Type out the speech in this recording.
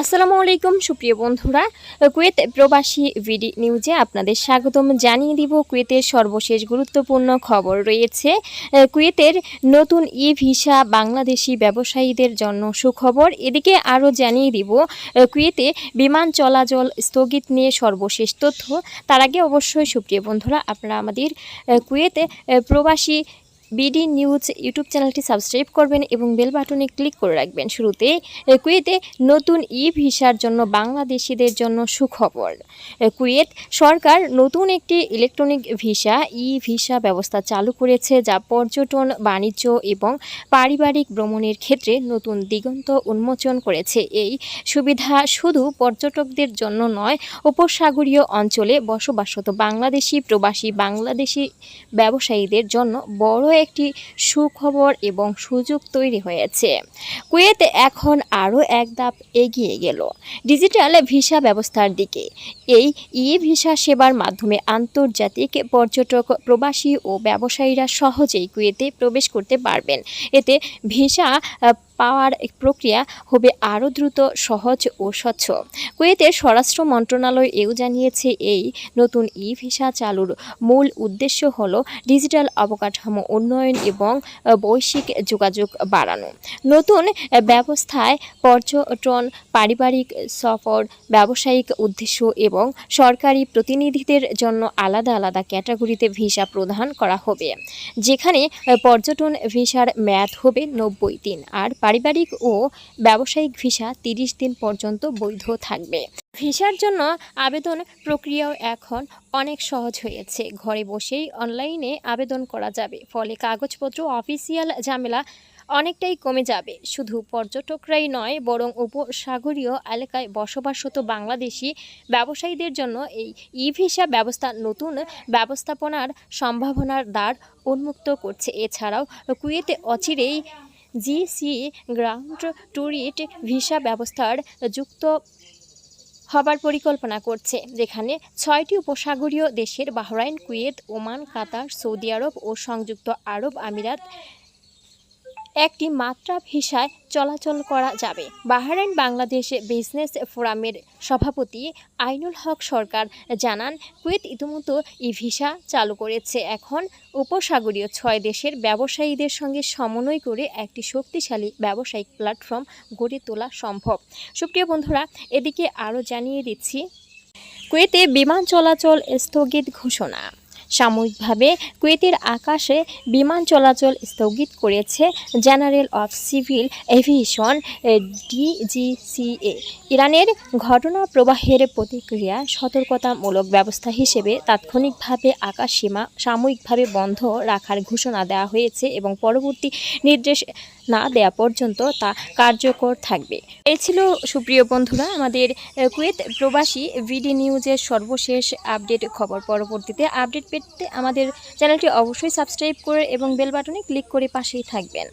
আসসালামু আলাইকুম, সুপ্রিয় বন্ধুরা। কুয়েত প্রবাসী ভিডি নিউজে আপনাদের স্বাগতম। জানিয়ে দিব, কুয়েতের সর্বশেষ গুরুত্বপূর্ণ খবর রয়েছে। কুয়েতের নতুন ই ভিসা বাংলাদেশি ব্যবসায়ীদের জন্য সুখবর। এদিকে আরও জানিয়ে দিব, কুয়েতে বিমান চলাচল স্থগিত নিয়ে সর্বশেষ তথ্য। তার আগে অবশ্যই, সুপ্রিয় বন্ধুরা, আপনারা আমাদের কুয়েতে প্রবাসী বিডি নিউজ ইউটিউব চ্যানেলটি সাবস্ক্রাইব করবেন এবং বেল বাটনে ক্লিক করে রাখবেন। শুরুতে কুয়েতে নতুন ই ভিসার জন্য বাংলাদেশিদের জন্য সুখবর। কুয়েত সরকার নতুন একটি ইলেকট্রনিক ভিসা, ই ভিসা ব্যবস্থা চালু করেছে যা পর্যটন, বাণিজ্য এবং পারিবারিক ভ্রমণের ক্ষেত্রে নতুন দিগন্ত উন্মোচন করেছে। এই সুবিধা শুধু পর্যটকদের জন্য নয়, উপসাগরীয় অঞ্চলে বসবাসরত বাংলাদেশি প্রবাসী, বাংলাদেশি ব্যবসায়ীদের জন্য বড় একটি সুখবর এবং সুযোগ তৈরি হয়েছে। কুয়েত এখন আরও এক ধাপ এগিয়ে গেল। ডিজিটাল ভিসা ব্যবস্থার দিকে। এই ই ভিসা সেবার মাধ্যমে আন্তর্জাতিক পর্যটক, প্রবাসী ও ব্যবসায়ীরা সহজেই কুয়েতে প্রবেশ করতে পারবেন। এতে ভিসা পাওয়ার প্রক্রিয়া হবে আরও দ্রুত, সহজ ও স্বচ্ছ। কুয়েতের স্বরাষ্ট্র মন্ত্রণালয় এও জানিয়েছে এই নতুন ই ভিসা চালুর মূল উদ্দেশ্য হল ডিজিটাল অবকাঠামো উন্নয়ন এবং বৈশ্বিক যোগাযোগ বাড়ানো। নতুন ব্যবস্থায় পর্যটন, পারিবারিক সফর, ব্যবসায়িক উদ্দেশ্য এবং সরকারি প্রতিনিধিদের জন্য আলাদা আলাদা ক্যাটাগরিতে ভিসা প্রদান করা হবে। যেখানে পর্যটন ভিসার মেয়াদ হবে নব্বই দিন আর পারিবারিক ও ব্যবসায়িক ভিসা তিরিশ দিন পর্যন্ত বৈধ থাকবে। ভিসার জন্য আবেদন প্রক্রিয়াও এখন অনেক সহজ হয়েছে। ঘরে বসেই অনলাইনে আবেদন করা যাবে, ফলে কাগজপত্র, অফিসিয়াল ঝামেলা অনেকটাই কমে যাবে। শুধু পর্যটকরাই নয়, বরং উপসাগরীয় এলাকায় বসবাসরত বাংলাদেশি ব্যবসায়ীদের জন্য এই ই ভিসা ব্যবস্থা নতুন ব্যবস্থাপনার সম্ভাবনার দ্বার উন্মুক্ত করছে। এছাড়াও কুয়েতে অচিরেই জিসি গ্রাউন্ড ট্যুরিট ভিসা ব্যবস্থার যুক্ত হবার পরিকল্পনা করছে, যেখানে ছয়টি উপসাগরীয় দেশের Bahrain, Kuwait, Oman, Qatar, Saudi আরব ও সংযুক্ত আরব আমিরাত একটি মাত্রা ভিসায় চলাচল করা যাবে। বাহরাইন বাংলাদেশ বিজনেস ফোরামের সভাপতি আইনুল হক সরকার জানান, কুয়েত ইতিমধ্যে ই ভিসা চালু করেছে। এখন উপসাগরীয় ছয় দেশের ব্যবসায়ীদের সঙ্গে সমন্বয় করে একটি শক্তিশালী ব্যবসায়িক প্ল্যাটফর্ম গড়ে তোলা সম্ভব। সুপ্রিয় বন্ধুরা, এদিকে আরও জানিয়ে দিচ্ছি, কুয়েতে বিমান চলাচল স্থগিত ঘোষণা। সাময়িকভাবে কুয়েতের আকাশে বিমান চলাচল স্থগিত করেছে general of civil aviation DGCA. ইরানের ঘটনা প্রবাহের প্রতিক্রিয়া সতর্কতামূলক ব্যবস্থা হিসেবে তাৎক্ষণিকভাবে আকাশ সীমা সাময়িকভাবে বন্ধ রাখার ঘোষণা দেওয়া হয়েছে এবং পরবর্তী নির্দেশ না দেয়া পর্যন্ত তা কার্যকর থাকবে। এ ছিল সুপ্রিয় বন্ধুরা আমাদের কুয়েত প্রবাসী ভিডি নিউজের সর্বশেষ আপডেট খবর। পরবর্তীতে আপডেট পেতে আমাদের চ্যানেলটি অবশ্যই সাবস্ক্রাইব করে এবং বেল বাটনে ক্লিক করে পাশেই থাকবেন।